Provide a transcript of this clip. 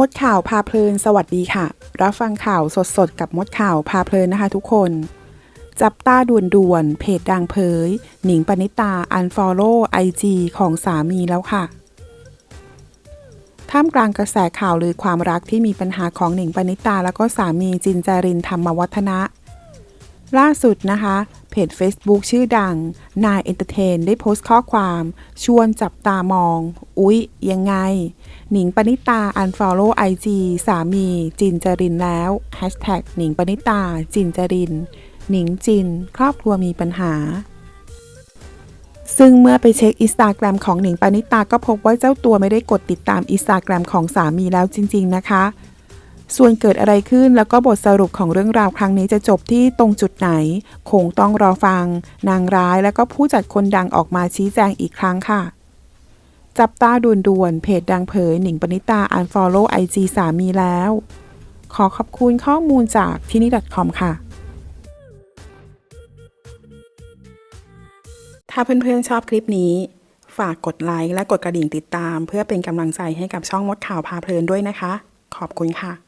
มดข่าวพาเพลิน สวัสดีค่ะ รับฟังข่าวสดๆ กับมดข่าวพาเพลินนะคะทุกคน จับตาด่วนๆ เพจดังเผย หนิงปณิตาอันฟอลโล่ไอจีของสามีแล้วค่ะ ท่ามกลางกระแสข่าวลือความรักที่มีปัญหาของหนิงปณิตา แล้วก็สามีจินจารินธรรมวัฒนะ ล่าสุดนะคะ จ Facebook ชื่อดังนายเอนเตอร์เทนได้โพสต์ข้อความ ชวนจับตามอง อุ๊ย ยังไง หนิงปณิตา unfollow IG สามีจินจรินแล้ว Hashtag หนิงปณิตาจินจริน หนิงจิน ครอบครัวมีปัญหาซึ่งเมื่อไปเช็คอินสตาแกรมของหนิงปณิตาก็พบว่าเจ้าตัวไม่ได้กดติดตามอินสตาแกรมของสามีแล้วจริง ๆ นะคะ ส่วนเกิดอะไรขึ้นแล้วก็บทสรุปของเรื่องราวครั้งนี้จะจบที่ตรงจุดไหน คงต้องรอฟัง นางร้ายแล้วก็ผู้จัดคนดังออกมาชี้แจงอีกครั้งค่ะ จับตาด่วนๆเพจดังเผยหนิงปณิตา unfollow IG สามีแล้ว ขอขอบคุณข้อมูลจากที่นี่ .com ค่ะถ้าเพื่อนๆชอบคลิปนี้ ฝากกดไลค์และกดกระดิ่งติดตาม เพื่อเป็นกำลังใจให้กับช่องมดข่าวพาเพลินด้วยนะคะ ขอบคุณค่ะ